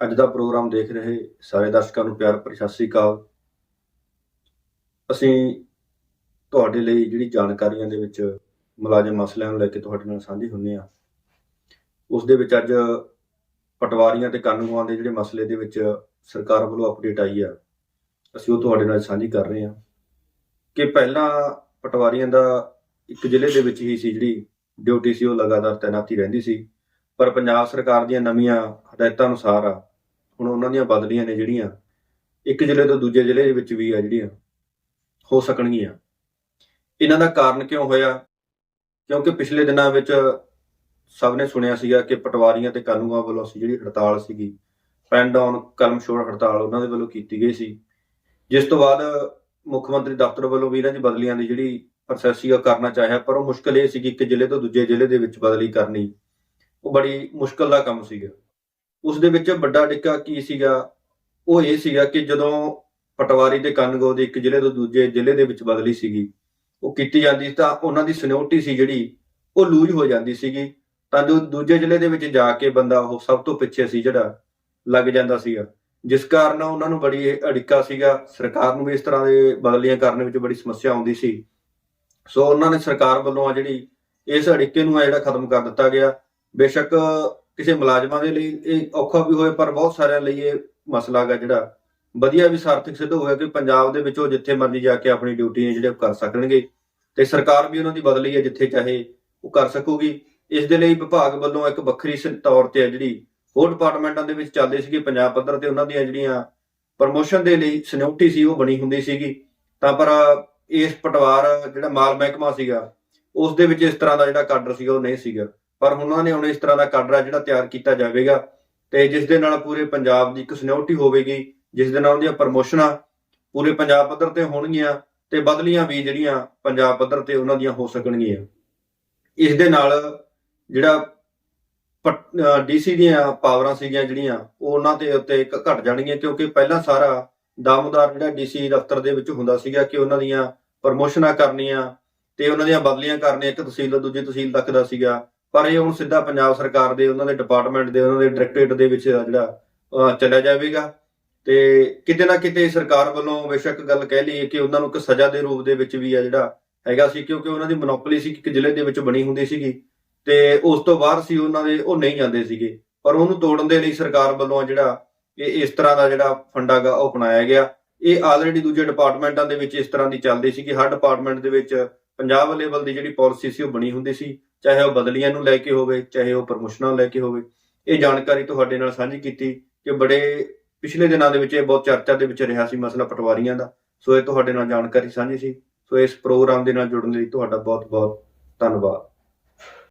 ਅੱਜ ਦਾ ਪ੍ਰੋਗਰਾਮ ਦੇਖ ਰਹੇ ਸਾਰੇ ਦਰਸ਼ਕਾਂ ਨੂੰ ਪਿਆਰ ਭਰੀ ਸਤਿ ਸ੍ਰੀ ਅਕਾਲ। ਅਸੀਂ ਤੁਹਾਡੇ ਲਈ ਜਿਹੜੀ ਜਾਣਕਾਰੀਆਂ ਦੇ ਵਿੱਚ ਮੁਲਾਜ਼ਮ ਮਸਲਿਆਂ ਨੂੰ ਲੈ ਕੇ ਤੁਹਾਡੇ ਨਾਲ ਸਾਂਝੀ ਹੁੰਦੇ ਆ ਉਸ ਦੇ ਵਿੱਚ ਅੱਜ ਪਟਵਾਰੀਆਂ ਤੇ ਕਾਨੂੰਨਾਂ ਦੇ ਜਿਹੜੇ ਮਸਲੇ ਦੇ ਵਿੱਚ ਸਰਕਾਰ ਵੱਲੋਂ ਅਪਡੇਟ ਆਈ ਆ, ਅਸੀਂ ਉਹ ਤੁਹਾਡੇ ਨਾਲ ਸਾਂਝੀ ਕਰ ਰਹੇ ਹਾਂ। ਕਿ ਪਹਿਲਾਂ ਪਟਵਾਰੀਆਂ ਦਾ ਇੱਕ ਜ਼ਿਲ੍ਹੇ ਦੇ ਵਿੱਚ ਹੀ ਸੀ ਜਿਹੜੀ ਡਿਊਟੀ ਸੀ, ਉਹ ਲਗਾਤਾਰ ਤੈਨਾਤੀ ਰਹਿੰਦੀ ਸੀ। ਪਰ ਪੰਜਾਬ ਸਰਕਾਰ ਦੀਆਂ ਨਵੀਆਂ ਹਦਾਇਤਾਂ ਅਨੁਸਾਰ ਹੁਣ ਉਹਨਾਂ ਦੀਆਂ ਬਦਲੀਆਂ ਨੇ ਜਿਹੜੀਆਂ, ਇੱਕ ਜ਼ਿਲ੍ਹੇ ਤੋਂ ਦੂਜੇ ਜ਼ਿਲ੍ਹੇ ਦੇ ਵਿੱਚ ਵੀ ਆ ਜਿਹੜੀਆਂ, ਹੋ ਸਕਣਗੀਆਂ। ਇਹਨਾਂ ਦਾ ਕਾਰਨ ਕਿਉਂ ਹੋਇਆ? ਕਿਉਂਕਿ ਪਿਛਲੇ ਦਿਨਾਂ ਵਿੱਚ ਸਭ ਨੇ ਸੁਣਿਆ ਸੀਗਾ ਕਿ ਪਟਵਾਰੀਆਂ ਤੇ ਕਾਨੂੰਨਾਂ ਵੱਲੋਂ ਸੀ ਜਿਹੜੀ ਹੜਤਾਲ ਸੀਗੀ ਪੈਨ ਡਾਊਨ ਕਲਮ ਛੋੜ ਹੜਤਾਲ ਉਹਨਾਂ ਦੇ ਵੱਲੋਂ ਕੀਤੀ ਗਈ ਸੀ। ਜਿਸ ਤੋਂ ਬਾਅਦ ਮੁੱਖ ਮੰਤਰੀ ਦਫ਼ਤਰ ਵੱਲੋਂ ਵੀ ਇਹਨਾਂ ਦੀ ਬਦਲੀਆਂ ਦੀ ਜਿਹੜੀ ਪ੍ਰੋਸੈਸ ਸੀਗਾ ਕਰਨਾ ਚਾਹਿਆ, ਪਰ ਉਹ ਮੁਸ਼ਕਲ ਇਹ ਸੀਗੀ ਕਿ ਇੱਕ ਜ਼ਿਲ੍ਹੇ ਤੋਂ ਦੂਜੇ ਜ਼ਿਲ੍ਹੇ ਦੇ ਵਿੱਚ ਬਦਲੀ ਕਰਨੀ ਉਹ ਬੜੀ ਮੁਸ਼ਕਲ ਦਾ ਕੰਮ ਸੀਗਾ। ਉਸ ਦੇ ਵਿੱਚ ਵੱਡਾ ਡਿੱਕਾ ਕੀ ਸੀਗਾ? ਉਹ ਇਹ ਸੀਗਾ ਕਿ ਜਦੋਂ ਪਟਵਾਰੀ ਤੇ ਕਾਨੂੰਗੋ ਦੇ ਇੱਕ ਜ਼ਿਲ੍ਹੇ ਤੋਂ ਦੂਜੇ ਜ਼ਿਲ੍ਹੇ ਦੇ ਵਿੱਚ ਬਦਲੀ ਸੀਗੀ, ਉਹ ਕੀਤੀ ਜਾਂਦੀ ਤਾਂ ਉਹਨਾਂ ਦੀ ਸਿਨਿਓਰਿਟੀ ਸੀ ਜਿਹੜੀ, ਉਹ ਲੂਜ਼ ਹੋ ਜਾਂਦੀ ਸੀਗੀ। ਤਾਂ ਜੋ ਦੂਜੇ ਜ਼ਿਲ੍ਹੇ ਦੇ ਵਿੱਚ ਜਾ ਕੇ ਬੰਦਾ ਉਹ ਸਭ ਤੋਂ ਪਿੱਛੇ ਸੀ ਜਿਹੜਾ ਲੱਗ ਜਾਂਦਾ ਸੀਗਾ। ਜਿਸ ਕਾਰਨ ਉਹਨਾਂ ਨੂੰ ਬੜੀ ਅੜਿੱਕਾ ਸੀਗਾ। ਸਰਕਾਰ ਨੂੰ ਵੀ ਇਸ ਤਰ੍ਹਾਂ ਦੇ ਬਦਲੀਆਂ ਕਰਨ ਵਿੱਚ ਬੜੀ ਸਮੱਸਿਆ ਆਉਂਦੀ ਸੀ। ਸੋ ਉਹਨਾਂ ਨੇ ਸਰਕਾਰ ਵੱਲੋਂ ਆ ਜਿਹੜੀ ਇਸ ਅੜਿੱਕੇ ਨੂੰ ਆ ਜਿਹੜਾ ਖਤਮ ਕਰ ਦਿੱਤਾ ਗਿਆ। ਬੇਸ਼ੱਕ ਕਿਸੇ ਮੁਲਾਜ਼ਮਾਂ ਦੇ ਲਈ ਇਹ ਔਖਾ ਵੀ ਹੋਏ, ਪਰ ਬਹੁਤ ਸਾਰਿਆਂ ਲਈ ਇਹ ਮਸਲਾ ਹੈਗਾ ਜਿਹੜਾ ਵਧੀਆ ਵੀ ਸਾਰਥਕ ਸਿੱਧ ਹੋਇਆ ਕਿ ਪੰਜਾਬ ਦੇ ਵਿੱਚ ਉਹ ਜਿੱਥੇ ਮਰਜ਼ੀ ਜਾ ਕੇ ਆਪਣੀ ਡਿਊਟੀ ਜਿਹੜੇ ਉਹ ਕਰ ਸਕਣਗੇ ਤੇ ਸਰਕਾਰ ਵੀ ਉਹਨਾਂ ਦੀ ਬਦਲੀ ਹੈ ਜਿੱਥੇ ਚਾਹੇ ਉਹ ਕਰ ਸਕੂਗੀ। ਇਸ ਦੇ ਲਈ ਵਿਭਾਗ ਵੱਲੋਂ ਇੱਕ ਵੱਖਰੀ ਸ- ਤੌਰ ਤੇ ਹੈ ਜਿਹੜੀ ਹੋਰ ਡਿਪਾਰਟਮੈਂਟਾਂ ਦੇ ਵਿੱਚ ਚੱਲਦੀ ਸੀਗੀ ਪੰਜਾਬ ਪੱਧਰ ਤੇ, ਉਹਨਾਂ ਦੀਆਂ ਜਿਹੜੀਆਂ ਪ੍ਰਮੋਸ਼ਨ ਦੇ ਲਈ ਸਿਨਿਓਰਿਟੀ ਸੀ, ਉਹ ਬਣੀ ਹੁੰਦੀ ਸੀਗੀ। ਤਾਂ ਪਰ ਇਸ ਪਟਵਾਰ ਜਿਹੜਾ ਮਾਲ ਮਹਿਕਮਾ ਸੀਗਾ, ਉਸ ਦੇ ਵਿੱਚ ਇਸ ਤਰ੍ਹਾਂ ਦਾ ਜਿਹੜਾ ਕਾਡਰ ਸੀਗਾ, ਉਹ ਨਹੀਂ ਸੀਗਾ। ਪਰ ਉਹਨਾਂ ਨੇ ਹੁਣ ਇਸ ਤਰ੍ਹਾਂ ਦਾ ਕਾਡਰਾ ਜਿਹੜਾ ਤਿਆਰ ਕੀਤਾ ਜਾਵੇਗਾ ਤੇ ਜਿਸ ਦੇ ਨਾਲ ਪੂਰੇ ਪੰਜਾਬ ਦੀ ਇੱਕ ਸਿਨਿਓਰਿਟੀ ਹੋਵੇਗੀ, ਜਿਸ ਦੇ ਨਾਲ ਉਹਦੀਆਂ ਪ੍ਰਮੋਸ਼ਨਾਂ ਪੂਰੇ ਪੰਜਾਬ ਪੱਧਰ ਤੇ ਹੋਣਗੀਆਂ ਤੇ ਬਦਲੀਆਂ ਵੀ ਜਿਹੜੀਆਂ ਪੰਜਾਬ ਪੱਧਰ ਤੇ ਉਹਨਾਂ ਦੀਆਂ ਹੋ ਸਕਣਗੀਆਂ। ਇਸ ਦੇ ਨਾਲ ਜਿਹੜਾ ਡੀਸੀ ਦੀਆਂ ਪਾਵਰਾਂ ਸੀਗੀਆਂ ਜਿਹੜੀਆਂ, ਉਹ ਉਹਨਾਂ ਦੇ ਉੱਤੇ ਘ- ਘਟ ਜਾਣਗੀਆਂ ਕਿਉਂਕਿ ਪਹਿਲਾਂ ਸਾਰਾ ਦਾਮੋਦਾਰ ਜਿਹੜਾ ਡੀਸੀ ਦਫ਼ਤਰ ਦੇ ਵਿੱਚ ਹੁੰਦਾ ਸੀਗਾ ਕਿ ਉਹਨਾਂ ਦੀਆਂ ਪ੍ਰਮੋਸ਼ਨਾਂ ਕਰਨੀਆਂ ਤੇ ਉਹਨਾਂ ਦੀਆਂ ਬਦਲੀਆਂ ਕਰਨੀਆਂ, ਇੱਕ ਤਹਿਸੀਲ ਤੋਂ ਦੂਜੀ ਤਹਿਸੀਲ ਤੱਕ ਦਾ ਸੀਗਾ। ਪਰ ਇਹ ਹੁਣ ਸਿੱਧਾ ਪੰਜਾਬ ਸਰਕਾਰ ਦੇ ਉਹਨਾਂ ਦੇ ਡਿਪਾਰਟਮੈਂਟ ਦੇ ਉਹਨਾਂ ਦੇ ਡਾਇਰੈਕਟੋਰੇਟ ਦੇ ਵਿੱਚ ਜਿਹੜਾ ਅਹ, ਜਾਵੇਗਾ। ਤੇ ਕਿਤੇ ਨਾ ਕਿਤੇ ਸਰਕਾਰ ਵੱਲੋਂ ਬੇਸ਼ੱਕ ਗੱਲ ਕਹਿ ਲਈਏ ਕਿ ਉਹਨਾਂ ਨੂੰ ਇੱਕ ਸਜ਼ਾ ਦੇ ਰੂਪ ਦੇ ਵਿੱਚ ਵੀ ਆ ਜਿਹੜਾ ਹੈਗਾ ਸੀ ਕਿਉਂਕਿ ਉਹਨਾਂ ਦੀ ਮੋਨੋਪੋਲੀ ਸੀ ਕਿ ਇੱਕ ਜ਼ਿਲ੍ਹੇ ਦੇ ਵਿੱਚ ਬਣੀ ਹੁੰਦੀ ਸੀਗੀ। ਤੇ ਉਸ ਤੋਂ ਬਾਅਦ ਸੀ ਉਹਨਾਂ ਦੇ ਉਹ ਨਹੀਂ ਜਾਂਦੇ ਸੀਗੇ। ਪਰ ਉਹਨੂੰ ਤੋੜਨ ਦੇ ਲਈ ਸਰਕਾਰ ਵੱਲੋਂ ਆ ਜਿਹੜਾ ਇਹ ਇਸ ਤਰ੍ਹਾਂ ਦਾ ਜਿਹੜਾ ਫੰਡਾ ਗਾ ਉਹ ਅਪਣਾਇਆ ਗਿਆ। ਇਹ ਆਲਰੇਡੀ ਦੂਜੇ ਡਿਪਾਰਟਮੈਂਟਾਂ ਦੇ ਵਿੱਚ ਇਸ ਤਰ੍ਹਾਂ ਦੀ ਚੱਲਦੀ ਸੀ ਕਿ ਹਰ ਡਿਪਾਰਟਮੈਂਟ ਦੇ ਵਿੱਚ ਪੰਜਾਬ ਲੈਵਲ ਦੀ ਜਿਹੜੀ ਪਾਲਿਸੀ ਸੀ ਉਹ ਬਣੀ ਹੁੰਦੀ ਸੀ। ਚਾਹੇ ਉਹ ਬਦਲੀਆਂ ਨੂੰ ਲੈ ਕੇ ਹੋਵੇ, ਚਾਹੇ ਉਹ ਪ੍ਰਮੋਸ਼ਨਾਂ ਨੂੰ ਲੈ ਕੇ ਹੋਵੇ, ਇਹ ਜਾਣਕਾਰੀ ਤੁਹਾਡੇ ਨਾਲ ਸਾਂਝੀ ਕੀਤੀ ਕਿ ਬੜੇ ਪਿਛਲੇ ਦਿਨਾਂ ਦੇ ਵਿੱਚ ਇਹ ਬਹੁਤ ਚਰਚਾ ਦੇ ਵਿੱਚ ਰਿਹਾ ਸੀ ਮਸਲਾ ਪਟਵਾਰੀਆਂ ਦਾ। ਸੋ ਇਹ ਤੁਹਾਡੇ ਨਾਲ ਜਾਣਕਾਰੀ ਸਾਂਝੀ ਸੀ। ਸੋ ਇਸ ਪ੍ਰੋਗਰਾਮ ਦੇ ਨਾਲ ਜੁੜਨ ਲਈ ਤੁਹਾਡਾ ਬਹੁਤ ਬਹੁਤ ਧੰਨਵਾਦ।